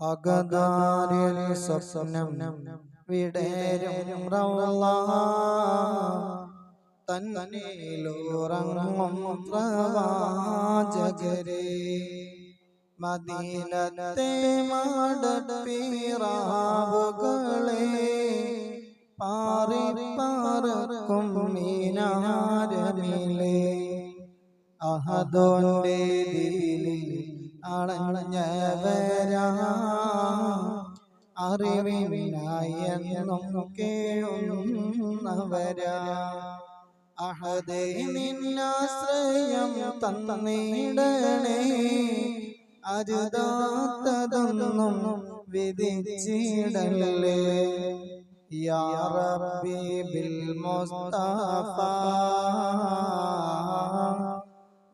അകതാരിൽ സ്വപ്നം വിടരും തന്നിലുറങ്ങും പ്രവാചകരെ മദീനത്തെ മാടപ്പീറാവുകളെ പാറി പാറക്കും മീനാരമിലെ അഹദോന്റെ ദീനിൽ അണഞ്ഞവരാ അറിവിനായെന്നും കേഴുന്നവരാ അഹദേ നിന്നാശ്രയം തന്നിടണേ. അരുതാത്തതൊന്നും വിധിച്ചിടല്ലേ. യാ റബ്ബി ബിൽ മുസ്തഫ.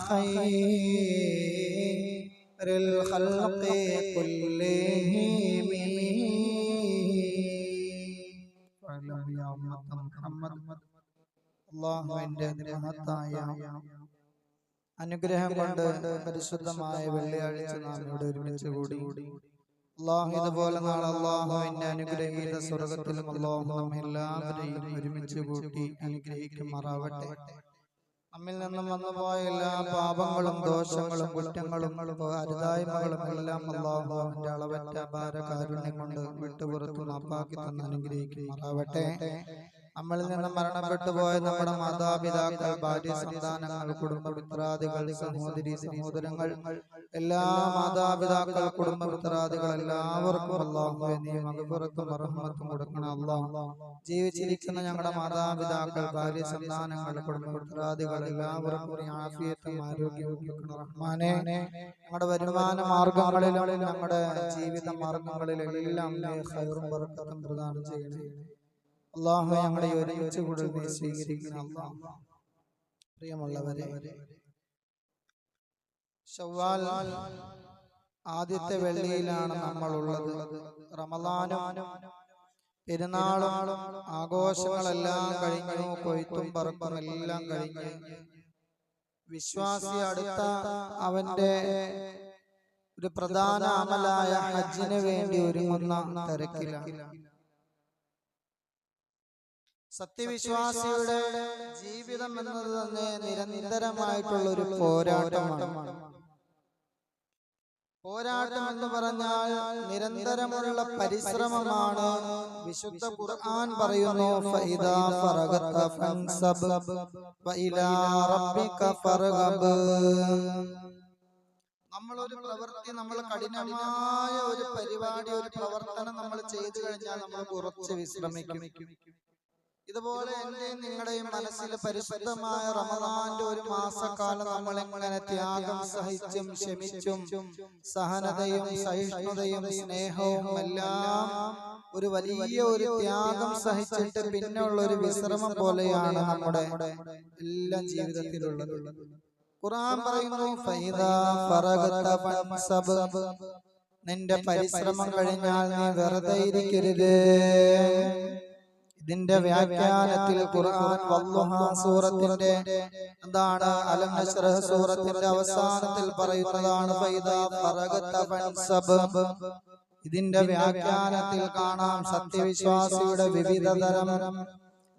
خير الخلق كلهم അള്ളാഹുവിന്റെ മഹത്തായ അനുഗ്രഹം കൊണ്ട് പരിശുദ്ധമായ വെള്ളിയാഴ്ച നാം ഇവിടെ ഒരുമിച്ച് കൂടി അള്ളാഹു ഇതുപോലെ നാളെ അള്ളാഹുവിന്റെ അനുഗ്രഹീത സ്വർഗത്തിലും അള്ളാഹു നമ്മെ എല്ലാവരെയും ഒരുമിച്ച് കൂട്ടി അനുഗ്രഹിക്കുമാറാവട്ടെ നമ്മിൽ നിന്നും വന്നുപോയ എല്ലാ പാപങ്ങളും ദോഷങ്ങളും കുറ്റങ്ങളും അരുതായ്മകളും എല്ലാം അള്ളാഹുവിന്റെ അളവറ്റ അപാര കാരുണ്യം കൊണ്ട് വിട്ടുപുറത്തു നാപ്പാക്കി തന്ന് അനുഗ്രഹിക്കുമാറാവട്ടെ. നമ്മളിൽ നിന്ന് മരണപ്പെട്ടു പോയ നമ്മുടെ മാതാപിതാക്കൾ ഭാര്യ സന്താനങ്ങൾ കുടുംബപുത്രാദികൾ സഹോദരി സഹോദരങ്ങൾ എല്ലാ മാതാപിതാക്കൾ കുടുംബപുത്രാദികൾ എല്ലാവർക്കും അള്ളാഹു നീ കൊടുക്കണം അള്ളാഹ്. ജീവിച്ചിരിക്കുന്ന ഞങ്ങളുടെ മാതാപിതാക്കൾ ഭാര്യ സന്താനങ്ങൾ കുടുംബപുത്രാദികൾ എല്ലാവർക്കും ആഫിയത്തും ആരോഗ്യവും റഹ്മാനെ. ഞങ്ങളുടെ വരുമാന മാർഗങ്ങളിലും ഞങ്ങളുടെ ജീവിത മാർഗങ്ങളിലും എല്ലാം നീ ഖൈറും ബർക്കത്തും പ്രദാനം ചെയ്യണേ. അള്ളാഹു ഞങ്ങളെ ഒരുമിച്ച് കൂടുതൽ സ്വീകരിക്കണം പ്രിയമുള്ളവരെ ഷവ്വാൽ ആദ്യത്തെ വെള്ളിയിലാണ് നമ്മൾ ഉള്ളത് റമദാനും പെരുന്നാളും ആഘോഷങ്ങളെല്ലാം കഴിഞ്ഞു കൊയ്ത്തും പറക്കും എല്ലാം കഴിഞ്ഞു. വിശ്വാസി അടുത്ത അവന്റെ ഒരു പ്രധാന അമലായ ഹജ്ജിന് വേണ്ടി ഒരുങ്ങുന്ന തിരക്കിലാണ്. സത്യവിശ്വാസിയുടെ ജീവിതം എന്നത് തന്നെ നിരന്തരമായിട്ടുള്ള ഒരു പോരാട്ടമാണ്. പോരാട്ടം എന്ന് പറഞ്ഞാൽ നിരന്തരമുള്ള പരിശ്രമമാണ്. വിശുദ്ധ ഖുർആൻ പറയുന്നു ഫൈദാ ഫറഗത ഫൻസബ് വഇലാ റബ്ബിക ഫർഗബ്. ഒരു പ്രവൃത്തി നമ്മൾ കഠിനമായ ഒരു പരിപാടി ഒരു പ്രവർത്തനം നമ്മൾ ചെയ്തു കഴിഞ്ഞാൽ നമ്മൾ കുറച്ച് വിശ്രമിക്കും. ഇതുപോലെ എന്റെയും നിങ്ങളുടെയും മനസ്സിൽ പരിശുദ്ധമായ റമദാന്റെ ഒരു മാസക്കാലം നമ്മൾ എങ്ങനെ ത്യാഗം സഹിച്ചും ക്ഷമിച്ചും സഹനതയും സഹിഷ്ണുതയും സ്നേഹവും എല്ലാം ഒരു വലിയ ഒരു ത്യാഗം സഹിച്ചിട്ട് പിന്നെയുള്ള ഒരു വിശ്രമം പോലെയാണ് നമ്മുടെ എല്ലാ ജീവിതത്തിലുള്ളത്. ഖുർആൻ പറയുന്നു ഫൈദാ ഫറഗത ഫൻസബ് നിന്റെ പരിശ്രമം കഴിഞ്ഞാൽ നീ വെറുതെ ഇരിക്കരുത്. ഇതിന്റെ വ്യാഖ്യാനത്തിൽ ഖുർആൻ വല്ലുഹ സൂറത്തിന്റെ എന്താണ്? അലം നശ്റഹ് സൂറത്തിന്റെ അവസാനത്തിൽ പറയുന്നതാണ് ഫൈദാ ഫറഗത ഫൻസബ് ഇതിന്റെ വ്യാഖ്യാനത്തിൽ കാണാം സത്യവിശ്വാസിയുടെ വിവിധ തരം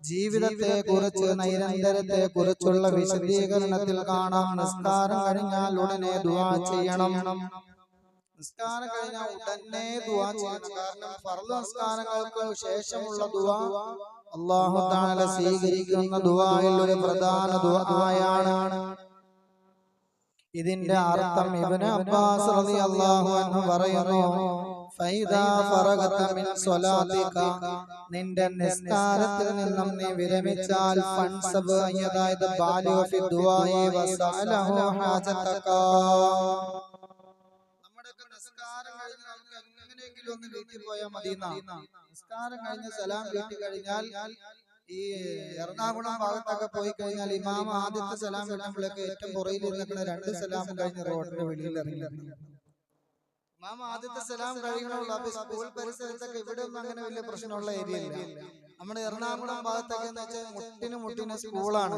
ജീവിതത്തെ കുറിച്ച് നൈരന്തരത്തെ കുറിച്ചുള്ള വിശദീകരണത്തിൽ കാണാം. നിസ്കാരം കഴിഞ്ഞാൽ ഉടനെ ദുവാ ചെയ്യണം. നിസ്കാരം കഴിഞ്ഞാൽ ഉടനെ ദുആ ചെയ്യണം. കാരണം ഫർദ് നിസ്കാരങ്ങൾക്ക് ശേഷമുള്ള ദുആ അല്ലാഹു തആല സ്വീകരിക്കുന്ന ദുആയിൽ ഒരു പ്രധാന ദുആയാണ് ഇതിന്റെ അർത്ഥം ഇവന് അബ്ബാസ് പറയുന്നു ഫൈദാ ഫറഗത മിൻ സ്വലാത്തിക. നിന്റെ നിസ്കാരത്തിൽ നിന്നും നീ വിരമിച്ചാൽ ഫൻസബ് അതായത് ബാലിഗ ഫി ദുആഇ വസഅലഹു ഹാജതക നിസ്കാരം കഴിഞ്ഞ് നമുക്ക് എങ്ങനെയെങ്കിലും ഒന്ന് വീട്ടിൽ പോയാൽ മതി നിസ്കാരം കഴിഞ്ഞ് സലാം വീട്ടിൽ കഴിഞ്ഞാൽ ഈ എറണാകുളം ഭാഗത്തൊക്കെ പോയി കഴിഞ്ഞാൽ ഇമാമ ആദ്യത്തെ സലാം വീട്ടുമ്പോഴേക്ക് ഏറ്റവും പുറയിൽ നിൽക്കുന്ന രണ്ട് സലാം കഴിഞ്ഞ് റോഡിന്റെ വെളിയിൽ ഇറങ്ങി. ഇമാമ ആദ്യത്തെ സലാം കഴിയണമല്ലോ സ്കൂൾ പരിസരത്തൊക്കെ ഇവിടെ ഒന്നും അങ്ങനെ വലിയ പ്രശ്നമുള്ള ഏരിയ നമ്മുടെ എറണാകുളം ഭാഗത്തൊക്കെ എന്ന് വെച്ചാൽ മുട്ടിന് മുട്ടിന് സ്കൂളാണ്.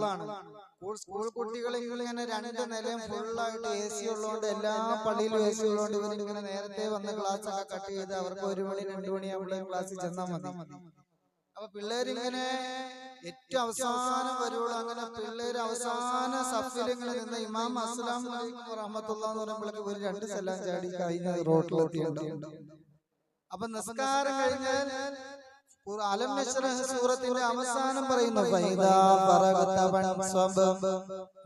സ്കൂൾ സ്കൂൾ കുട്ടികൾ ഇങ്ങനെ രണ്ട് നിലയും ഫുള്ളായിട്ട് എ സി ഉള്ളതുകൊണ്ട് എല്ലാ പള്ളിയിലും എ സി ഉള്ളതുകൊണ്ട് ഇവരിങ്ങനെ നേരത്തെ വന്ന് ക്ലാസ് ഒക്കെ കട്ട് ചെയ്ത് അവർക്ക് ഒരു മണി രണ്ടു മണി ക്ലാസ്സിൽ ചെന്നാൽ മതി. അപ്പൊ പിള്ളേരിങ്ങനെ ഏറ്റവും അവസാനം വരുള്ള. അങ്ങനെ പിള്ളേര് അവസാന സഫിലിങ്ങനെ നിന്ന് ഇമാം അസ്ലാം അഹമ്മത്തുള്ള റഹ്മത്തുള്ള എന്ന് പറയുമ്പോഴേക്ക് ഒരു രണ്ട് സലാം ചാടി കഴിഞ്ഞ റോട്ടിലെത്തിയിട്ടുണ്ട്. അപ്പൊ നിസ്കാരം കഴിഞ്ഞാൽ ഖുർ- അലം നശ്റഹ് സൂറത്തിന്റെ അവസാനം പറയുന്നു.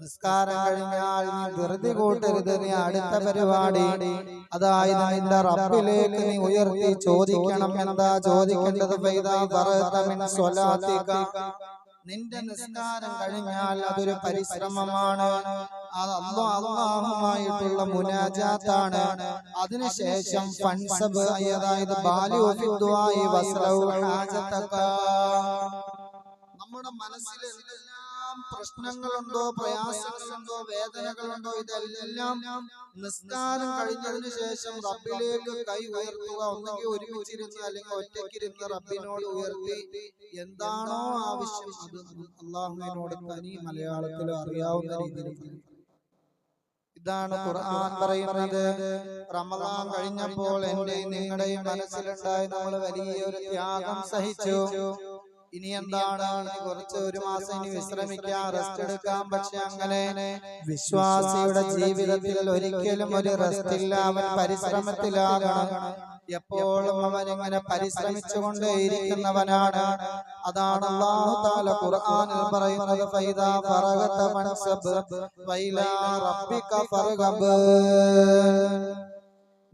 നിസ്കാരം കഴിഞ്ഞാൽ നീ ധൃതി കൂട്ടരുത് നീ അടുത്ത പരിപാടി. അതായത് നിന്റെ റബ്ബിലേക്ക് നീ ഉയർത്തി ചോദിക്കണം എന്താ ചോദിക്കേണ്ടത്? നിന്റെ നിസ്കാരം കഴിഞ്ഞാൽ അതൊരു പരിശ്രമമാണ്. അത് അള്ളാഹുമായിട്ടുള്ള മുനാജാത്താണ്. അതിനുശേഷം ഫൻസബ് അതായത് ബാലിയോഫിദ്വായി വസ്ത്രവും നമ്മുടെ മനസ്സിൽ എന്തെല്ലാം പ്രശ്നങ്ങളുണ്ടോ പ്രയാസങ്ങളുണ്ടോ വേദനകളുണ്ടോ ഇതെല്ലാം നിസ്കാരം കഴിഞ്ഞതിനു ശേഷം റബ്ബിലേക്ക് കൈ ഉയർത്തുക ഒന്നെങ്കിൽ ഒരുമിച്ചിരുന്ന് അല്ലെങ്കിൽ ഒറ്റയ്ക്കിരുന്ന് റബ്ബിനോട് ഉയർത്തി. എന്താണോ ആവശ്യം അത് അള്ളാഹുവിനോട് തനി മലയാളത്തിൽ അറിയാവുന്ന രീതിയിൽ. ഇതാണ് ഖുർആൻ പറയുന്നത്. റമദാൻ കഴിഞ്ഞപ്പോൾ എന്റെയും നിങ്ങളുടെയും മനസ്സിലുണ്ടായി നമ്മൾ വലിയൊരു ത്യാഗം സഹിച്ചു. ഇനി എന്താണ്? കുറച്ച് ഒരു മാസം ഇനി വിശ്രമിക്കാം റെസ്റ്റ് എടുക്കാം. പക്ഷെ അങ്ങനെ വിശ്വാസിയുടെ ജീവിതത്തിൽ ഒരിക്കലും ഒരു റെസ്റ്റ് ഇല്ല. അവൻ പരിശ്രമത്തിലാകണം. എപ്പോഴും അവൻ ഇങ്ങനെ പരിശ്രമിച്ചുകൊണ്ടേയിരിക്കുന്നവനാണ് അതാണ് അല്ലാഹു തആല ഖുർആനിൽ പറയുന്നത്. ഫൈദാ ഫറഗത ഫൻസബ് വൈലാ റബ്ബിക ഫർഗബ്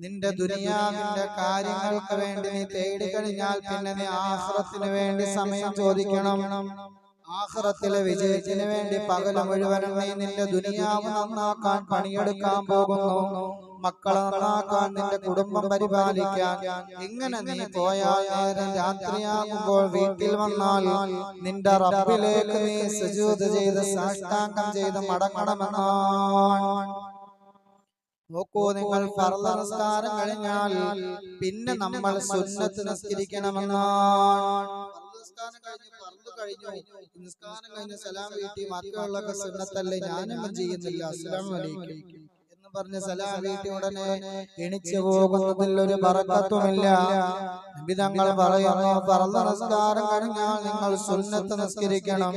നിന്റെ ദുനിയാവിന്റെ കാര്യങ്ങൾക്ക് വേണ്ടി നീ തേടി കഴിഞ്ഞാൽ പിന്നെ നീ ആഹ്റത്തിന് വേണ്ടി സമയം ചോദിക്കണം. ആഹ്റത്തിലെ വിജയത്തിന് വേണ്ടി പകല മുഴുവൻ നീ നിന്റെ ദുനിയാവ് നന്നാക്കാൻ പണിയെടുക്കാൻ പോകുന്നു. മക്കളെ നന്നാക്കാൻ നിന്റെ കുടുംബം പരിപാലിക്കാൻ. ഇങ്ങനെ നീ പോയാൽ നേരം രാത്രിയാകുമ്പോൾ വീട്ടിൽ വന്നാൽ നിന്റെ റബ്ബിലേക്ക് നീ സുജൂദ് ചെയ്ത് സാഷ്ടാംഗം ചെയ്ത് മടങ്ങണമെന്നാണ്. നോക്കൂ നിങ്ങൾ ഫർദ നിസ്കാരം കഴിഞ്ഞാൽ പിന്നെ നമ്മൾ സുന്നത്ത് നിസ്കരിക്കണമെന്നാണ്. നിസ്കാരം കഴിഞ്ഞ് ഫർൾ കഴിഞ്ഞു. നിസ്കാരം കഴിഞ്ഞ് സലാം വീട്ടി ബാക്കിയുള്ളൊക്കെ സുന്നത്തല്ലേ ഞാനൊന്നും ചെയ്യുന്നില്ല. അസ്സലാമു അലൈക്കും. എന്ന് പറഞ്ഞ് സലാം വീട്ടി ഉടനെ എണിച്ചു പോകുന്നതിൽ ഒരു ബറക്കത്തുമില്ല. നബി തങ്ങൾ പറയുന്നു ഫർൾ നമസ്കാരം കഴിഞ്ഞാൽ നിങ്ങൾ സുന്നത്ത് നിസ്കരിക്കണം.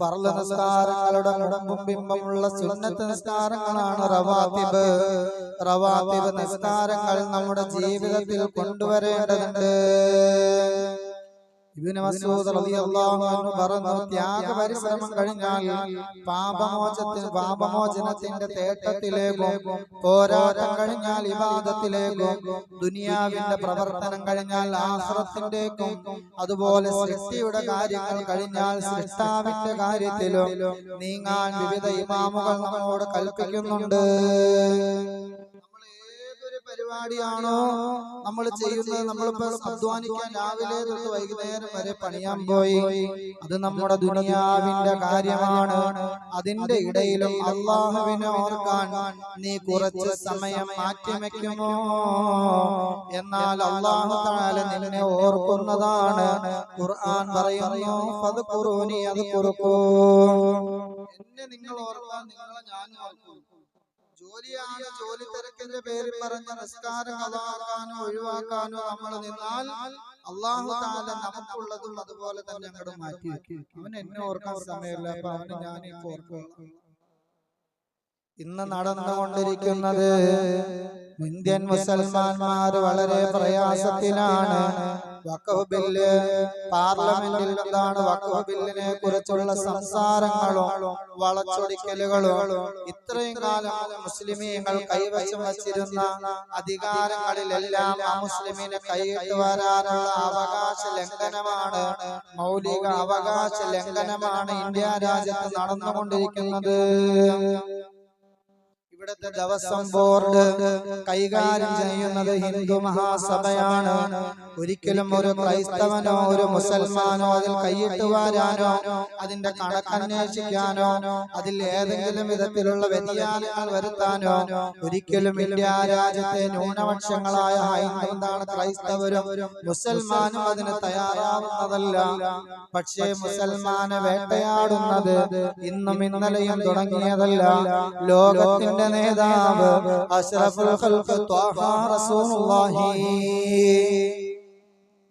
ഫർൾ നമസ്കാരങ്ങളുടെ മുടമ്പും ബിംബമുള്ള സുന്നത്ത് നിസ്കാരങ്ങളാണ് റവാത്തിബ്. റവാത്തിബ്. നിസ്കാരങ്ങൾ നമ്മുടെ ജീവിതത്തിൽ കൊണ്ടുവരേണ്ടതുണ്ട്. ഇബ്നു മസ്ഊദ് റളിയല്ലാഹു അൻഹു പറഞ്ഞു ത്യാഗ പരിശ്രമം കഴിഞ്ഞാൽ പാപമോചത്തിന് പാപമോചനത്തിന്റെ തേട്ടത്തിലേക്കും പോരാട്ടം കഴിഞ്ഞാൽ ഇബാദത്തിലേക്കും ദുനിയാവിന്റെ പ്രവർത്തനം കഴിഞ്ഞാൽ ആഹ്റത്തിന്റേക്കും അതുപോലെ സൃഷ്ടിയുടെ കാര്യങ്ങൾ കഴിഞ്ഞാൽ സൃഷ്ടാവിന്റെ കാര്യത്തിലും നീങ്ങാൻ വിവിധ ഇമാമുകൾ നമ്മോട് കൽപ്പിക്കുന്നുണ്ട്. പരിപാടിയാണോ? നമ്മൾ ചെയ്യുന്നത് നമ്മളിപ്പോ അധ്വാനിക്കാൻ രാവിലെ തൊട്ട് വൈകുന്നേരം വരെ പണിയാൻ പോയി. അത് നമ്മുടെ ദുനിയാവിന്റെ കാര്യമാണ്. അതിന്റെ ഇടയിലും അള്ളാഹുവിനെ ഓർക്കാൻ നീ കുറച്ച് സമയം മാറ്റിവെക്കുമോ? എന്നാൽ അള്ളാഹു താല നിന്നെ ഓർക്കുന്നതാണ്. ഖുർആൻ പറയുന്നു അത് കുറുനി അത് കുറുക്കൂ എന്നെ നിങ്ങൾ ഓർക്കാൻ നിങ്ങളെ ഞാൻ ഓർക്കും. ജോലിയാണ് ജോലി തിരക്കിന്റെ പേരിൽ പറഞ്ഞ നിസ്കാരം അതാക്കാനോ ഒഴിവാക്കാനോ നമ്മൾ നിന്നാൽ അള്ളാഹു താല നമുക്കുള്ളതും അതുപോലെ തന്നെ അങ്ങോട്ട് മാറ്റി അവൻ എന്നെ ഓർക്കാൻ സമയമില്ല. അപ്പൊ അവന് ഞാൻ ഓർക്കുക ഇന്ന് നടന്നുകൊണ്ടിരിക്കുന്നത് ഇന്ത്യൻ മുസൽമാന്മാർ വളരെ പ്രയാസത്തിലാണ്. വഖഫ് ബില്ല് പാർലമെന്റിൽ എന്താണ് വഖഫ് ബില്ലിനെ കുറിച്ചുള്ള സംസാരങ്ങളും വളച്ചൊടിക്കലുകളും? ഇത്രയും കാലം മുസ്ലിമീങ്ങൾ കൈവശം വച്ചിരുന്ന അധികാരങ്ങളിലെല്ലാം ആ മുസ്ലിമിനെ കൈയിട്ട് വരാനുള്ള അവകാശ ലംഘനമാണ് മൗലിക അവകാശ ലംഘനമാണ് ഇന്ത്യ രാജ്യത്ത് നടന്നുകൊണ്ടിരിക്കുന്നത്. ഇവിടുത്തെ ദേവസ്വം ബോർഡ് കൈകാര്യം ചെയ്യുന്നത് ഹിന്ദു മഹാസഭയാണ്. ഒരിക്കലും ഒരു ക്രൈസ്തവനോ ഒരു മുസൽമാനോ അതിൽ കൈയിട്ട് വരാനോ അതിന്റെ കണക്കന്വേഷിക്കാനോ അതിൽ ഏതെങ്കിലും വിധത്തിലുള്ള വ്യതിയാനങ്ങൾ വരുത്താനോ ഒരിക്കലും ഇന്ത്യ രാജ്യത്തെ ന്യൂനപക്ഷങ്ങളായ ഹൈന്ദവന്താണ് ക്രൈസ്തവരും മുസൽമാനും അതിന് തയ്യാറാവുന്നതല്ല. പക്ഷേ മുസൽമാനെ വേട്ടയാടുന്നത് ഇന്നും ഇന്നലെയും തുടങ്ങിയതല്ല. ലോകത്തിന്റെ നേതാവ് അഷ്റഫുൽ ഖൽഖ് ത്വാഹ റസൂലുള്ളാഹി.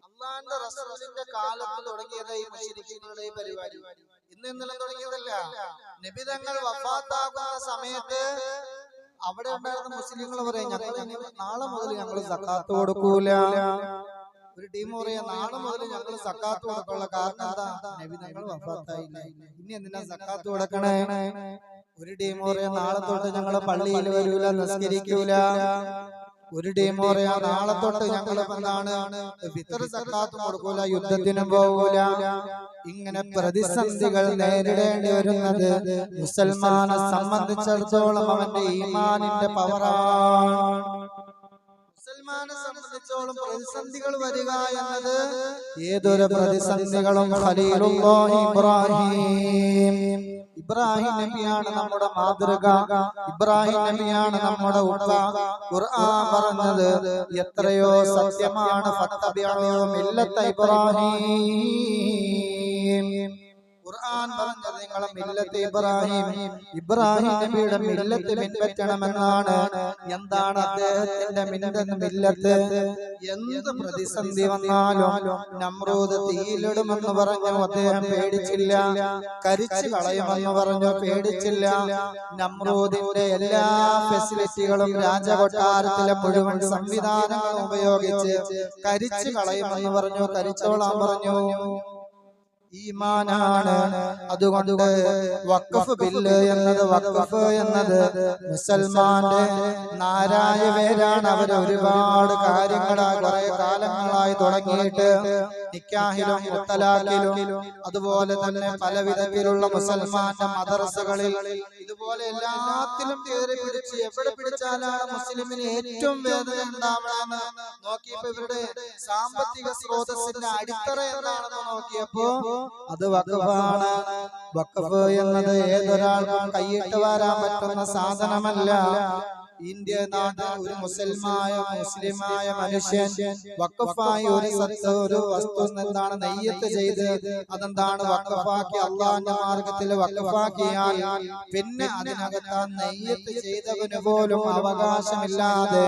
അല്ലാഹുവിന്റെ റസൂലിന്റെ കാലത്ത് തുടങ്ങിയത് ഈ മുശ്രിക്കുകളുടെ പരിപാടി. ഇന്ന് ഇന്നലെ തുടങ്ങിയതല്ല. നബിതങ്ങൾ വഫാത്താകുന്ന സമയത്ത് അവിടെ ഉണ്ടായിരുന്ന മുസ്ലിങ്ങൾ പറയാം ഞങ്ങൾ നാളെ മുതൽ ഞങ്ങൾ സക്കാത്ത് കൊടുക്കൂല. ഒരു ടീം പറയാ നാളെ മുതൽ ഞങ്ങൾ സക്കാത്ത് കൊടുക്കാനുള്ള കാരണം എന്താ? നബിതങ്ങൾ വഫാത്തായില്ല. ഇനി എന്തിനാ സക്കാത്ത് കൊടുക്കണേ? ഒരു ടീം പറയാ നാളെ തൊട്ട് ഞങ്ങൾ പള്ളിയിൽ വരൂല നിസ്കരിക്കൂല. ഒരു ടീം പറയാ നാളെ തൊട്ട് ഞങ്ങൾ എന്താണ്? സക്കാത്ത് കൊടുക്കൂല യുദ്ധത്തിനും പോകൂല ഇങ്ങനെ പ്രതിസന്ധികൾ നേരിടേണ്ടി വരുന്നത് മുസൽമാനെ സംബന്ധിച്ചിടത്തോളം അവന്റെ ഈമാനിന്റെ പവറാണ് മുസൽമാനെ സംബന്ധിച്ചോളം പ്രതിസന്ധികൾ വരിക എന്നത് ഏതൊരു പ്രതിസന്ധികളും ഇബ്രാഹിം. ഇബ്രാഹിം നബിയാണ് നമ്മുടെ മാതൃക. ഇബ്രാഹിം നബിയാണ് നമ്മുടെ ഉപ്പ. ഖുർആൻ പറഞ്ഞത് എത്രയോ സത്യമാണ്. ഫത്തബിഉ മില്ലത്ത ഇബ്രാഹിം. ഖുർആൻ പറഞ്ഞത് നിങ്ങളെ മില്ലത്ത് ഇബ്രാഹിം. ഇബ്രാഹിം. നബിയുടെ മില്ലത്ത് പിൻപറ്റണമെന്നാണ് എന്താണ് അദ്ദേഹത്തിന്റെ മിന്നത്ത് മില്ലത്ത്? എന്ത് പ്രതിസന്ധി വന്നാലും നമ്രൂദ് തീയിലിടുമെന്ന് പറഞ്ഞു അദ്ദേഹം പേടിച്ചില്ല. കരിച്ചു കളയുമെന്ന് പറഞ്ഞു പേടിച്ചില്ല. നമ്രൂദിന്റെ എല്ലാ ഫെസിലിറ്റികളും രാജകൊട്ടാരത്തിലെ മുഴുവൻ സംവിധാനങ്ങളും ഉപയോഗിച്ച് കരിച്ചു കളയുമെന്ന് പറഞ്ഞു കരിച്ചോളാൻ പറഞ്ഞു. ഈമാനാണ്. അതുകൊണ്ട് വഖഫ് ബില്ല് എന്നത് വഖഫ് എന്നത് മുസൽമാന്റെ നാരായ പേരാണ് അവർ ഒരുപാട് കാര്യങ്ങൾ കുറെ കാലങ്ങളായി തുടങ്ങിയിട്ട് നിക്കാഹിലും മുത്തലാഖിലും അതുപോലെ തന്നെ പല വിധത്തിലുള്ള മുസൽമാന്റെ മദർസകളിൽ ഇതുപോലെ എല്ലാത്തിലും കയറി പിടിച്ച് എവിടെ പിടിച്ചാലാണ് മുസ്ലിമിന് ഏറ്റവും വേദന ഉണ്ടാവണമെന്ന് നോക്കിയപ്പോ ഇവരുടെ സാമ്പത്തിക സ്രോതസ്സിന്റെ അടിത്തറ എന്താണെന്ന് നോക്കിയപ്പോ അത് വഖഫാണ്. വഖഫ് എന്നത് ഏതൊരാൾക്കും കൈയിട്ട് വരാൻ പറ്റുന്ന സാധനമല്ല. ഇന്ത്യ നാട് ഒരു മുസൽമായ മുസ്ലിമായ മനുഷ്യൻ വക്കഫായ ഒരു സത്ത് ഒരു വസ്തു എന്താണ് നെയ്യത്ത് ചെയ്ത് അതെന്താണ് വഖഫാക്കി അള്ളാന്റെ മാർഗത്തിൽ വഖഫാക്കിയാൽ പിന്നെ അതിനകത്ത് നെയ്യത്ത് ചെയ്തവന് പോലും അവകാശമില്ലാതെ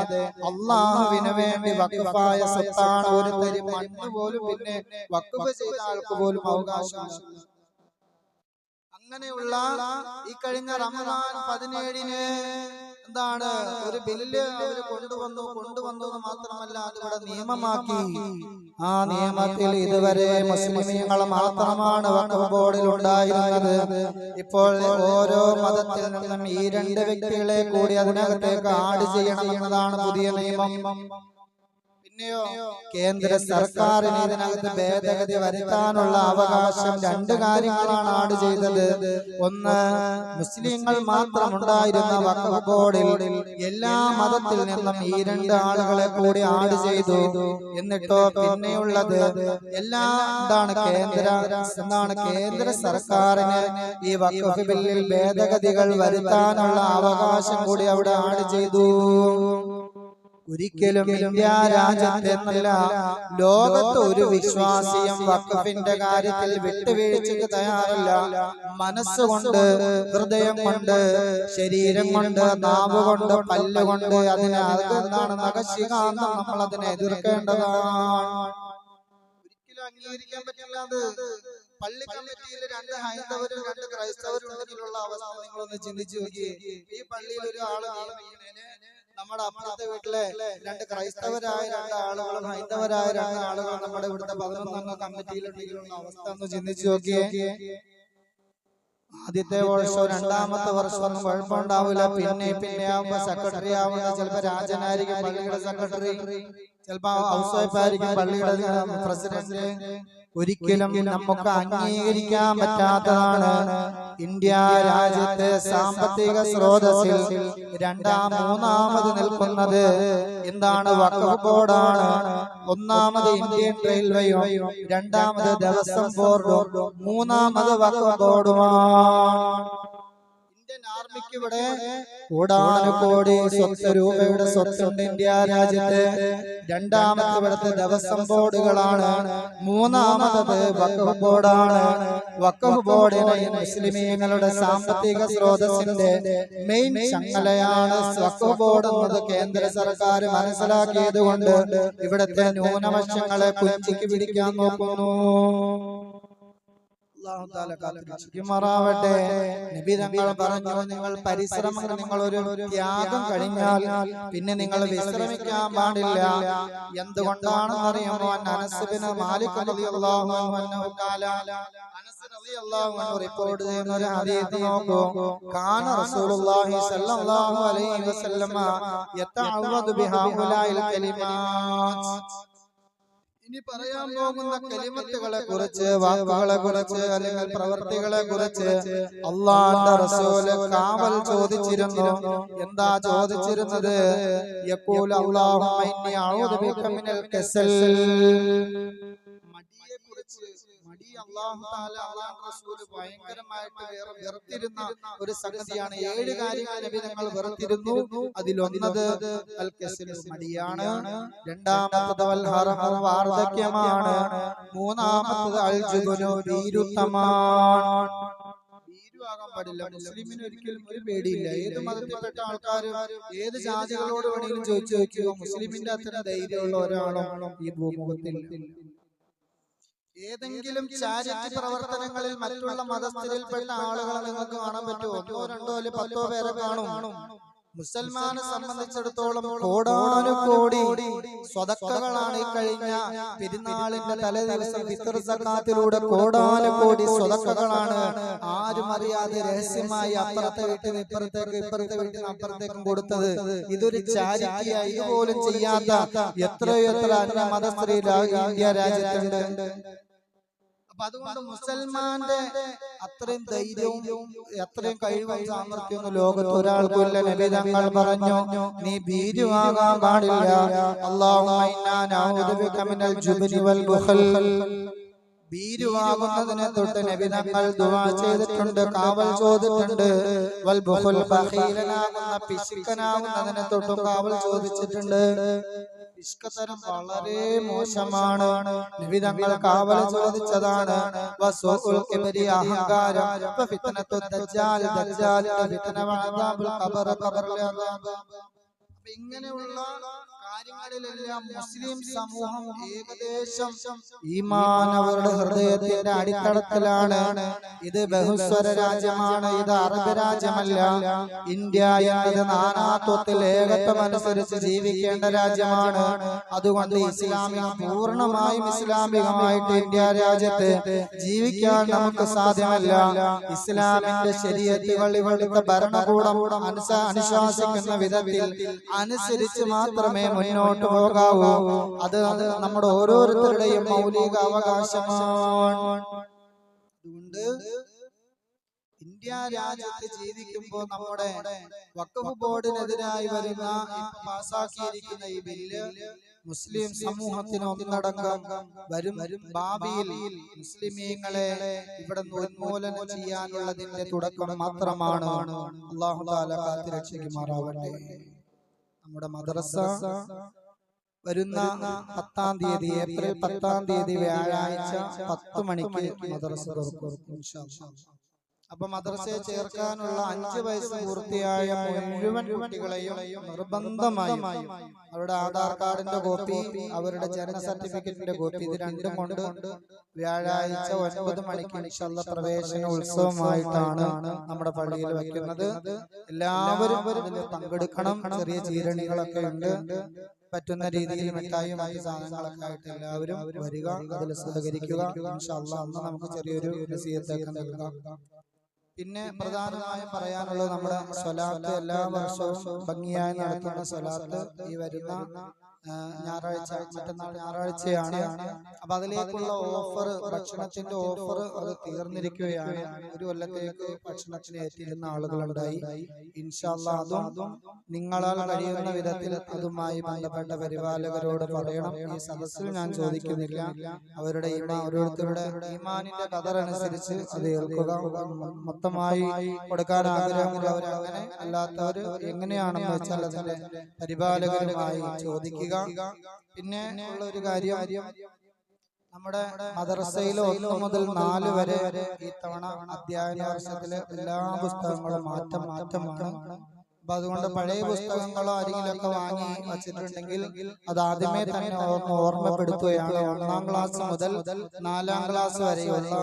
അള്ളാഹുവിന് വേണ്ടി വഖഫായ സത്താണ് ഒരു തരി മണ്ണ് പോലും പിന്നെ വഖഫ് ചെയ്ത ആൾക്ക് പോലും അവകാശമില്ല. അങ്ങനെയുള്ള ഈ കഴിഞ്ഞ റമദാൻ പതിനേഴിന് എന്താണ് ഒരു ബില്ല് അവർ കൊണ്ടുവന്നു കൊണ്ടുവന്നു എന്ന് മാത്രമല്ല അതിവിടെ നിയമമാക്കി. ആ നിയമത്തിൽ ഇതുവരെ മുസ്ലിമീങ്ങൾ മാത്രമാണ് വഖഫ് ബോർഡിൽ ഉണ്ടായിരുന്നത്. ഇപ്പോൾ ഓരോ മതത്തിൽ നിന്നും ഈ രണ്ട് വ്യക്തികളെ കൂടി അതിനകത്തേക്ക് ആഡ് ചെയ്യണം എന്നതാണ് പുതിയ നിയമം. കേന്ദ്ര സർക്കാരിന് ഇതിനകത്ത് ഭേദഗതി വരുത്താനുള്ള അവകാശം രണ്ട് കാര്യങ്ങളാണ് ആട് ചെയ്തത്. ഒന്ന് മുസ്ലിങ്ങൾ മാത്രം ഉണ്ടായിരുന്ന വഖഫ് ബോർഡിൽ എല്ലാ മതത്തിൽ നിന്നും ഈ രണ്ട് ആളുകളെ കൂടി ആട് ചെയ്തു. എന്നിട്ടോ പിന്നെയുള്ളത് എല്ലാ എന്താണ് കേന്ദ്ര എന്താണ് കേന്ദ്ര സർക്കാരിന് ഈ വഖഫ് ബില്ലിൽ ഭേദഗതികൾ വരുത്താനുള്ള അവകാശം കൂടി അവിടെ ആട് ചെയ്തു. ഒരിക്കലും ഇന്ത്യ രാജ്യത്തെന്നല്ല ലോകത്ത് ഒരു വിശ്വാസിയും വക്കഫിന്റെ കാര്യത്തിൽ വിട്ടുവീഴ്ചക്ക് തയ്യാറല്ല. മനസ്സുകൊണ്ട് ഹൃദയം കൊണ്ട് ശരീരം കൊണ്ട് നാവ് കൊണ്ട് പല്ലുകൊണ്ട് അതിനെ അതെന്താണ് നഖശികാന്തം നമ്മൾ അതിനെ എതിർക്കേണ്ടതാണ്. ഒരിക്കലും അംഗീകരിക്കാൻ പറ്റില്ല അത്. പള്ളി കമ്മിറ്റിയിൽ രണ്ട് ഹൈന്ദവരും രണ്ട് ക്രൈസ്തവരും ഉണ്ടെങ്കിലുള്ള അവസ്ഥ നിങ്ങളൊന്ന് ചിന്തിച്ചു നോക്കി ഈ പള്ളിയിൽ ഒരു ആൾ നമ്മുടെ അപ്പുറത്തെ വീട്ടിലെ രണ്ട് ക്രൈസ്തവരായ രണ്ട് ആളുകളും ഹൈന്ദവരായ രണ്ട് ആളുകളും നമ്മുടെ ഇവിടുത്തെ പതിനൊന്നംഗ കമ്മിറ്റിയിലുണ്ടെങ്കിലുള്ള അവസ്ഥ ഒന്ന് ചിന്തിച്ചു നോക്കിയേ. ആദ്യത്തെ വർഷം രണ്ടാമത്തെ വർഷം ഒന്നും കുഴപ്പമുണ്ടാവില്ല. പിന്നെ പിന്നെ ആവുമ്പോ സെക്രട്ടറി ആവുന്ന ചിലപ്പോ രാജനായിരിക്കും പള്ളിയുടെ സെക്രട്ടറി ചിലപ്പോ ഹൗസ് വൈഫ് ആയിരിക്കും പള്ളിയുടെ പ്രസിഡന്റ്. ഒരിക്കലും നമുക്ക് അംഗീകരിക്കാൻ പറ്റാത്തതാണ് ഇന്ത്യ രാജ്യത്തെ സാമ്പത്തിക സ്രോതസ്സിൽ രണ്ടാം മൂന്നാമത് നിൽക്കുന്നത് എന്താണ് വഖഫ് ബോർഡാണ്. ഒന്നാമത് ഇന്ത്യൻ റെയിൽവേയും രണ്ടാമത് ദേവസ്വം ബോർഡും മൂന്നാമത് വഖഫ് ബോർഡുമാണ്. ഇന്ത്യൻ ആർമിക്ക് ഇവിടെ കോടാനുകോടി സ്വത്ത് രൂപയുടെ സ്വത്തുണ്ട് ഇന്ത്യ രാജ്യത്ത്. രണ്ടാമത്തെ ഇവിടുത്തെ ദിവസം ബോർഡുകളാണ്. മൂന്നാമത്തത് വക്കഫ് ബോർഡാണ്. വക്കഫ് ബോർഡിനെ മുസ്ലിമീങ്ങളുടെ സാമ്പത്തിക സ്രോതസ്സിന്റെ മെയിൻ ചങ്ങലയാണ് വക്കഫ് ബോർഡ് എന്നത് കേന്ദ്ര സർക്കാർ മനസ്സിലാക്കിയത് കൊണ്ട് ഇവിടുത്തെ ന്യൂനപക്ഷങ്ങളെ കുഞ്ചിക്ക് പിടിക്കാൻ നോക്കുന്നു. കാത്തിരക്ഷിക്കുമാറാവട്ടെ നബി തങ്ങൾ പറഞ്ഞു നിങ്ങൾ പരിശ്രമം നിങ്ങൾ ഒരു ത്യാഗം കഴിഞ്ഞാൽ പിന്നെ നിങ്ങൾ വിശ്രമിക്കാൻ പാടില്ല. എന്തുകൊണ്ടാണെന്ന് അറിയുമോ അനസുബിന് മാലിക് റിപ്പോർട്ട് ചെയ്യുന്ന ഒരു ഹദീസ് നോക്കൂ. കാന റസൂലുള്ളാഹി സ്വല്ലല്ലാഹു അലൈഹി വസല്ലമ യതഅവദു ബിഹാഉലായിൽ കലിമാത്ത്. ഇനി പറയാൻ പോകുന്ന കലിമത്തുകളെ കുറിച്ച് വാക്കുകളെ കുറിച്ച് അല്ലെങ്കിൽ പ്രവൃത്തികളെ കുറിച്ച് അള്ളാന്റെ റസൂൽ കാവൽ ചോദിച്ചിരുന്നു. എന്താ ചോദിച്ചിരുന്നത്? ബിക മിനൽ കസൽ. മടി അല്ലാഹു താല അല്ലാഹുവിന്റെ റസൂൽ ഭയങ്കരമായിട്ട് വേറെ വെറുത്തിരുന്ന ഒരു സംഗതിയാണ്. ഏഴ് കാര്യങ്ങൾ നബി തങ്ങൾ വെറുത്തിരുന്നു. അതിലൊന്നത് മടിയാണ്. രണ്ടാമത്തത് വാർദ്ധക്യമാണ്. മൂന്നാമത്തത് അൽ ജുബുനു ഭീരുത്തമാണ്. ഭീരുവാകാൻ പാടില്ല. മുസ്ലിമിന് ഒരിക്കലും ഒരു പേടിയില്ല. ഏത് മതത്തിൽപ്പെട്ട ആൾക്കാരും ഏത് ജാതികളോട് വേണമെങ്കിലും ചോദിച്ചു നോക്കിയോ? മുസ്ലിമിന്റെ അത്ര ധൈര്യമുള്ള ഒരാളും ഈ ഭൂമുഖത്തിൽ ഏതെങ്കിലും ചാരിറ്റി പ്രവർത്തനങ്ങളിൽ മറ്റുള്ള മതസ്ഥരിൽപ്പെട്ട ആളുകളെ നിങ്ങൾക്ക് കാണാൻ പറ്റുമോ? ഒന്നോ രണ്ടോ അല്ലെങ്കിൽ പത്തോ പേരെ കാണും. മുസൽമാനെ സംബന്ധിച്ചിടത്തോളം കോടാനുകോടി സ്വതക്കകളാണ് ഈ കഴിഞ്ഞ പെരുന്നാളിന്റെ തലേ ദിവസം ഫിത്തർ സക്കാത്തിലൂടെ കോടാനുകോടി സ്വതക്കകളാണ് ആരും അറിയാതെ രഹസ്യമായി അപ്പുറത്തെ വീട്ടിൽ നിന്ന് ഇപ്പുറത്തേക്ക് ഇപ്പുറത്തെ വീട്ടിൽ നിന്ന് അപ്പുറത്തേക്കും കൊടുത്തത്. ഇതൊരു ചാരിറ്റിയായി ഇതുപോലും ചെയ്യാത്ത എത്രയോ എത്ര അന്യ മതസ്ത്രീ ഇന്ത്യ രാജ്യത്തുണ്ട്. അപ്പൊ അതുകൊണ്ട് മുസൽമാന്റെ അത്രയും ധൈര്യവും അത്രയും കഴിവും സാമർത്ഥ്യവും ലോകത്ത് ഒരാൾക്കുമില്ല നബി തങ്ങൾ പറഞ്ഞു നീ ഭീരുവാകാൻ പാടില്ല. ബുഖൽ. ഭീരുവാകുന്നതിനെ തൊട്ട് നബി തങ്ങൾ ചെയ്തിട്ടുണ്ട് കാവൽ ചോദിച്ചിട്ടുണ്ട്. വൽ ബുഖൽ ബഖീലനാകുന്ന പിശുക്കനാകുന്നതിനെ തൊട്ടും കാവൽ ചോദിച്ചിട്ടുണ്ട്. പിഷ്കതരം വളരെ മോശമാണ്. നബി തങ്ങൾ കാവൽ ചോദിച്ചതാണ്. വസുഉൽ കിബ്രി അഹങ്കാരം. ഫിത്നത്തു ദജ്ജാൽ ദജ്ജാലിന്റെ ഫിത്ന വഅദാബുൽ ഖബർ ഖബറിലെ അദാബ് ഇങ്ങനെയുള്ള കാര്യങ്ങളിലെല്ലാം മുസ്ലിം സമൂഹം ഏകദേശം ഈമാൻ അവരുടെ ഹൃദയത്തിന്റെ അടിത്തളത്തിലാണ് ഇത് ബഹുസ്വര രാജ്യമാണ് ഇത് അറബ് രാജ്യമല്ല. ഇന്ത്യ എന്നത് നാനാത്വത്തിൽ ഏകത്വം അനുസരിച്ച് ജീവിക്കേണ്ട രാജ്യമാണ്. അതുകൊണ്ട് ഇസ്ലാമിക പൂർണമായും ഇസ്ലാമികമായിട്ട് ഇന്ത്യ രാജ്യത്ത് ജീവിക്കാൻ നമുക്ക് സാധ്യമല്ല. ഇസ്ലാമിന്റെ ശരീരത്തുകൾ ഇവിടുത്തെ ഭരണകൂടം അനുശാസിക്കുന്ന വിധത്തിൽ അനുസരിച്ച് മാത്രമേ മുന്നോട്ട് പോകാവൂ. അത് നമ്മുടെ ഓരോരുത്തരുടെയും മൗലിക അവകാശമാണ്. അതുകൊണ്ട് ഇന്ത്യ രാജ്യത്ത് ജീവിക്കുമ്പോൾ നമ്മുടെ വക്കഫ് ബോർഡിനെതിരായി വരുന്ന പാസാക്കിയിരിക്കുന്ന ഈ ബില്ല് മുസ്ലിം സമൂഹത്തിന് ഒന്നടങ്കം വരും. ഭാവിയിൽ മുസ്ലിമീങ്ങളെ ഇവിടെ ഉന്മൂലനം ചെയ്യാനുള്ളതിന്റെ തുടക്കം മാത്രമാണ്. അള്ളാഹു താല കാത്തി രക്ഷിക്കുമാറാവട്ടെ നമ്മുടെ മദ്രസ വരുന്ന പത്താം തീയതി ഏപ്രിൽ പത്താം തീയതി വ്യാഴാഴ്ച പത്ത് മണിക്ക് മദ്രസ തുറക്കും. അപ്പൊ മദ്രസയെ ചേർക്കാനുള്ള അഞ്ച് വയസ്സ് പൂർത്തിയായ മുഴുവൻ കുട്ടികളെയും നിർബന്ധമായി അവരുടെ ആധാർ കാർഡിന്റെ കോപ്പി അവരുടെ ജനന സർട്ടിഫിക്കറ്റിന്റെ കോപ്പി ഇത് രണ്ടും കൊണ്ട് വ്യാഴാഴ്ച ഒൻപത് മണിക്ക് ഇൻഷല്ല പ്രവേശന ഉത്സവമായിട്ടാണ് നമ്മുടെ പള്ളിയിൽ വയ്ക്കുന്നത് എല്ലാവരും അതിൽ പങ്കെടുക്കണം. ചെറിയ ചീരണികളൊക്കെ ഉണ്ട്. പറ്റുന്ന രീതിയിൽ മിഠായി മറ്റു സാധനങ്ങളൊക്കെ ആയിട്ട് എല്ലാവരും വരിക. അതിൽ സഹകരിക്കുക. അന്ന് നമുക്ക് ചെറിയൊരു നൽകാം. പിന്നെ പ്രധാനമായും പറയാനുള്ളത് നമ്മുടെ സ്വലാത്ത് എല്ലാ വർഷവും ഭംഗിയായി നടത്തുന്ന സ്വലാത്ത് ഈ വരുന്ന ഞായറാഴ്ച മറ്റന്നാൾ ഞായറാഴ്ചയാണ്. അപ്പൊ അതിലേക്കുള്ള ഓഫർ ഭക്ഷണത്തിന്റെ ഓഫർ അത് തീർന്നിരിക്കുകയാണ്. ഒരു കൊല്ലത്തേക്ക് ഭക്ഷണത്തിന് എത്തിയിരുന്ന ആളുകളുണ്ടായി. ഇൻഷാല്ല അതും നിങ്ങളാൽ കഴിയുന്ന വിധത്തിൽ അതുമായി ബന്ധപ്പെട്ട പരിപാലകരോട് പറയണം. ഈ സദസ്സിൽ ഞാൻ ചോദിക്കുന്നില്ല. അവരുടെ ഓരോരുത്തരുടെ ഈമാനിന്റെ കതർ അനുസരിച്ച് അത് ഏൽക്കുക. മൊത്തമായി കൊടുക്കാൻ ആഗ്രഹമുള്ളവർ അങ്ങനെ അല്ലാത്തവർ എങ്ങനെയാണെന്ന് വെച്ചാൽ അതിന്റെ പരിപാലകരുമായി ചോദിക്കുക പിന്നെ ഉള്ള ഒരു കാര്യം നമ്മുടെ മദ്രസയിൽ ഒന്ന് മുതൽ നാല് വരെ ഈ തവണ അധ്യയന വർഷത്തിലെ എല്ലാ പുസ്തകങ്ങളും മാറ്റം മാറ്റമാണ് അപ്പൊ അതുകൊണ്ട് പഴയ പുസ്തകങ്ങളോ ആരെങ്കിലുമൊക്കെ വാങ്ങി വച്ചിട്ടുണ്ടെങ്കിൽ അത് ആദ്യമേ തന്നെ ഓർമ്മ ഓർമ്മപ്പെടുത്തുകയാണ്. ഒന്നാം ക്ലാസ് മുതൽ നാലാം ക്ലാസ് വരെയുള്ള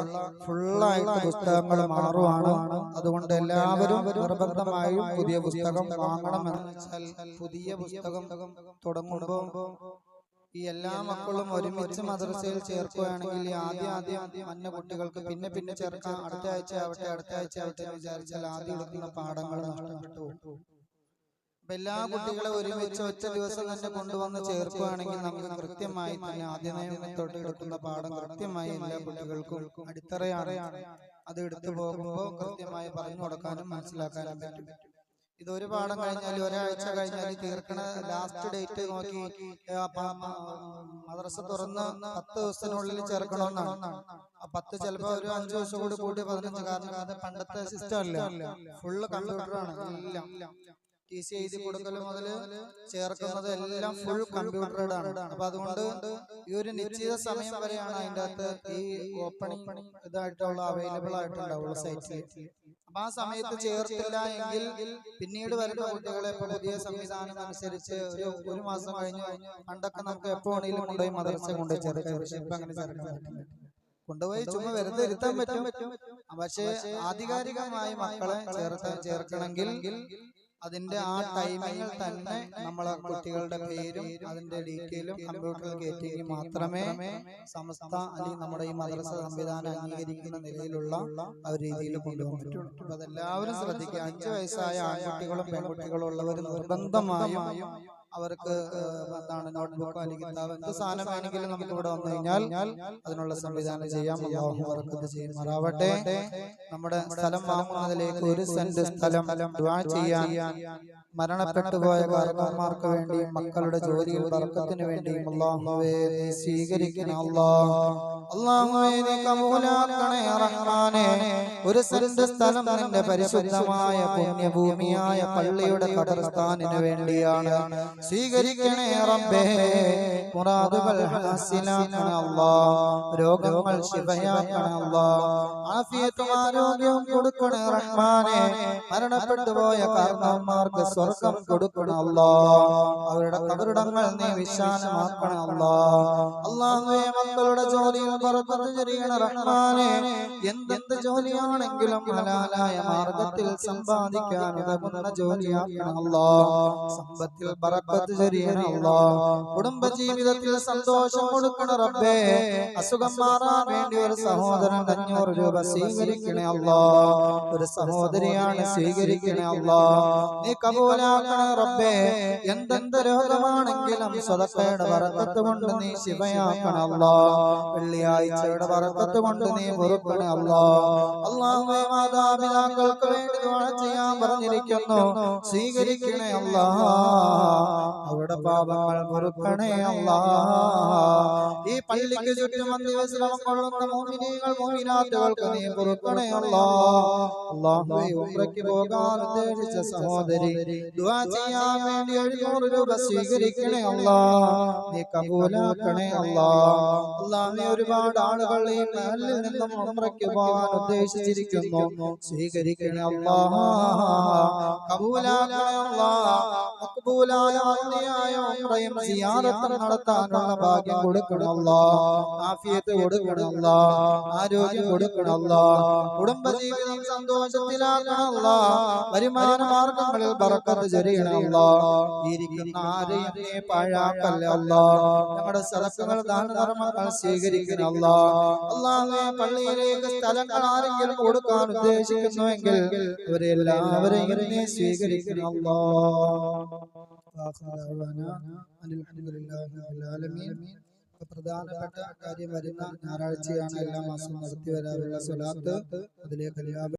ഫുള്ളായിട്ട് പുസ്തകങ്ങൾ മാറുവാണ്. അതുകൊണ്ട് എല്ലാവരും നിർബന്ധമായും പുതിയ പുസ്തകം വാങ്ങണമെന്ന് വെച്ചാൽ പുതിയ പുസ്തകം തുടങ്ങുമ്പോൾ ഈ എല്ലാ മക്കളും ഒരുമിച്ച് മദ്രസയിൽ ചേർക്കുകയാണെങ്കിൽ ആദ്യം ആദ്യം അന്ന കുട്ടികൾക്ക് പിന്നെ പിന്നെ ചേർക്കാം അടുത്ത ആഴ്ച ആവട്ടെ അടുത്ത ആഴ്ച ആവട്ടെ വിചാരിച്ചാൽ ആദ്യം എടുക്കുന്ന പാഠങ്ങൾ നഷ്ടപ്പെട്ടു എല്ലാ കുട്ടികളെ ഒരുമിച്ച് ഒറ്റ ദിവസം തന്നെ കൊണ്ടുവന്ന് ചേർക്കുകയാണെങ്കിൽ നമുക്ക് കൃത്യമായി തന്നെ ആദ്യമേ തൊട്ട് എടുക്കുന്ന പാഠം കൃത്യമായി എല്ലാ കുട്ടികൾക്കും അടിത്തറയാണ്. അത് എടുത്തു പോകുമ്പോൾ കൃത്യമായി പറഞ്ഞു കൊടുക്കാനും മനസ്സിലാക്കാനും പറ്റും. ഇത് ഒരു പാഠം കഴിഞ്ഞാൽ ഒരാഴ്ച കഴിഞ്ഞാൽ തീർക്കണ ലാസ്റ്റ് ഡേറ്റ് നോക്കി മദ്രസ തുറന്ന് പത്ത് ദിവസത്തിനുള്ളിൽ ചേർക്കണമെന്നാണ് ആ പത്ത് ചിലപ്പോ ഒരു അഞ്ചു ദിവസം കൂടി കൂടി പതിനഞ്ച് കാരണം പണ്ടത്തെ സിസ്റ്റം അല്ല. ഫുള്ള് കമ്പ്യൂട്ടറാണ് എല്ലാം. ടി സി എഴുതി കൊടുക്കൽ മുതൽ ചേർക്കുന്നത് എല്ലാം ഫുൾ കമ്പ്യൂട്ടറഡ് ആണ് അപ്പൊ അതുകൊണ്ട് ഈ ഒരു നിശ്ചിത സമയം വരെയാണ് അതിന്റെ അകത്ത് ഈ ഓപ്പണിംഗ് ഇതായിട്ടുള്ള അവൈലബിൾ ആയിട്ടുണ്ടാവുള്ളൂ സൈറ്റ് അപ്പൊ ആ സമയത്ത് ചേർത്തില്ല എങ്കിൽ പിന്നീട് വരുന്ന കുട്ടികളെ പുതിയ സംവിധാനം അനുസരിച്ച് ഒരു ഒരു മാസം കഴിഞ്ഞ് പണ്ടൊക്കെ നമുക്ക് എപ്പോ ആണെങ്കിലും കൊണ്ടുപോയി മദർസ കൊണ്ടുപോയി പക്ഷെ ഇപ്പൊ അങ്ങനെ ചേർക്കാൻ കൊണ്ടുപോയി ചുമ വെറുതെ ഇരുത്താൻ പറ്റും. പക്ഷേ ആധികാരികമായി മക്കളെ ചേർക്കണമെങ്കിൽ അതിന്റെ ആ ടൈമിങ്ങിൽ തന്നെ നമ്മളെ കുട്ടികളുടെ പേരും അതിന്റെ ഡീറ്റെയിലും കമ്പ്യൂട്ടറിൽ കയറ്റിയെങ്കിൽ മാത്രമേ സമസ്ത അല്ലെങ്കിൽ നമ്മുടെ ഈ മദ്രസ സംവിധാനം അംഗീകരിക്കുന്ന നിലയിലുള്ള ആ രീതിയിൽ കൊണ്ടുപോകാൻ പറ്റുള്ളൂ അപ്പൊ അതെല്ലാവരും ശ്രദ്ധിക്കുക. അഞ്ചു വയസ്സായ ആൺകുട്ടികളും പെൺകുട്ടികളും ഉള്ളവർ നിർബന്ധമായും അവർക്ക് എന്താണ് നോട്ട്ബുക്കോ അല്ലെങ്കിൽ എന്ത് സാധനം വേണമെങ്കിലും നമുക്ക് ഇവിടെ വന്നു കഴിഞ്ഞാൽ അതിനുള്ള സംവിധാനം ചെയ്യാം. അള്ളാഹു വർക്കത്ത് ചെയ്യുമാറാവട്ടെ. നമ്മുടെ സ്ഥലം വാങ്ങുന്നതിലേക്ക് ഒരു സെന്റ് സ്ഥലം ചെയ്യാൻ മരണപ്പെട്ടു പോയ കാരണന്മാർക്ക് വേണ്ടി മക്കളുടെ ജോലിയിൽ വർക്കത്തിന് വേണ്ടിയും നീ സ്വീകരിക്കണ ഒരു സ്ഥലം നിന്റെ പരിശുദ്ധമായ പുണ്യഭൂമിയായ പള്ളിയുടെ കടർസ്ഥാനിന് വേണ്ടിയാണ്. സ്വീകരിക്കണേ റബ്ബേ. മുറാദുകൾ രോഗങ്ങൾ കൊടുക്കണേ സ്വർഗം കൊടുക്കണം അല്ലാ. അവരുടെ കബറിടങ്ങൾ നീ വിശാലമാക്കണം അല്ലാ. അള്ളാഹുവേ മക്കളുടെ ജോലിയിൽ ചെറിയണ റഹ്മാനെ എന്തെന്ത് ജോലിയാണെങ്കിലും ഹലാലായ മാർഗത്തിൽ സമ്പാദിക്കാൻ ഉതകുന്ന ജോലിയാക്കണം അല്ലാ. സമ്പത്തിൽ പറക്കത്ത് ചെറിയണ അല്ലാ. കുടുംബ ജീവിതത്തിൽ സന്തോഷം കൊടുക്കണ റബ്ബേ. അസുഖം മാറാൻ വേണ്ടി ഒരു സഹോദരൻ അഞ്ഞൂറ് രൂപ സ്വീകരിക്കണേ അല്ലാ. ഒരു സഹോദരിയാണ് സ്വീകരിക്കണേ അല്ലാ. നീ കബൂലാക്കണേ റബ്ബേ എന്തെന്ത് രോഗമാണെങ്കിലും സ്വതക്കയുടെ വറക്കത്ത് കൊണ്ട് നീ ശിവയാക്കണല്ലോ വെള്ളിയാഴ്ചയുടെ വറക്കത്ത് കൊണ്ട് നീ പൊറുക്കണേ അല്ലാ. അള്ളാഹുവേ മാതാപിതാക്കൾക്ക് വേണ്ടി ചെയ്യാൻ പറഞ്ഞിരിക്കുന്നു. സ്വീകരിക്കണേ അല്ലാ. അവരുടെ പാപങ്ങൾ പൊറുക്കണേ അല്ലാ. ഈ പള്ളിക്ക് ചുറ്റും അന്ത്യവിശ്രമം കൊള്ളുന്ന മോമിനികൾ മോമിനാത്തുകൾക്ക് നീ പൊറുക്കണേ അല്ലാ. അല്ലാഹുവേ ഉംറയ്ക്ക് പോകാൻ ഉദ്ദേശിച്ച സഹോദരി ദുആ രൂപ സ്വീകരിക്കണേ അല്ലാ. നീ കബൂലാക്കണേ അല്ലാ. അല്ലാഹുവേ ഒരുപാട് ആളുകൾ ഈ നിന്നും ഉംറയ്ക്ക് പോകാൻ ഉദ്ദേശിച്ചിരിക്കുന്നു. സ്വീകരിക്കണേ അല്ലാ. നടത്താനുള്ള ഭാഗ്യം കൊടുക്കണം അല്ലാ. ആഫിയത്ത് ആരോഗ്യം കൊടുക്കണം കുടുംബജീവിതം സന്തോഷത്തിലാക്കണം വരുമാന മാർഗങ്ങളിൽ ബറക്കത്ത് ഇരിക്കുന്ന ആരെയും നീ പാഴാക്കല്ല സദസ്സുകൾ ദാനധർമ്മങ്ങൾ പള്ളിയിലേക്ക് സ്ഥലങ്ങൾ ആരെങ്കിലും കൊടുക്കാൻ ഉദ്ദേശിക്കുന്നുവെങ്കിൽ അവരെ എല്ലാവരെയും നീ പ്രധാനപ്പെട്ട കാര്യം വരുന്ന ഞായറാഴ്ചയാണ് എല്ലാ മാസവും നടത്തി വരാറുള്ള സ്വലാത്ത്. അതിലേക്ക് എല്ലാവരും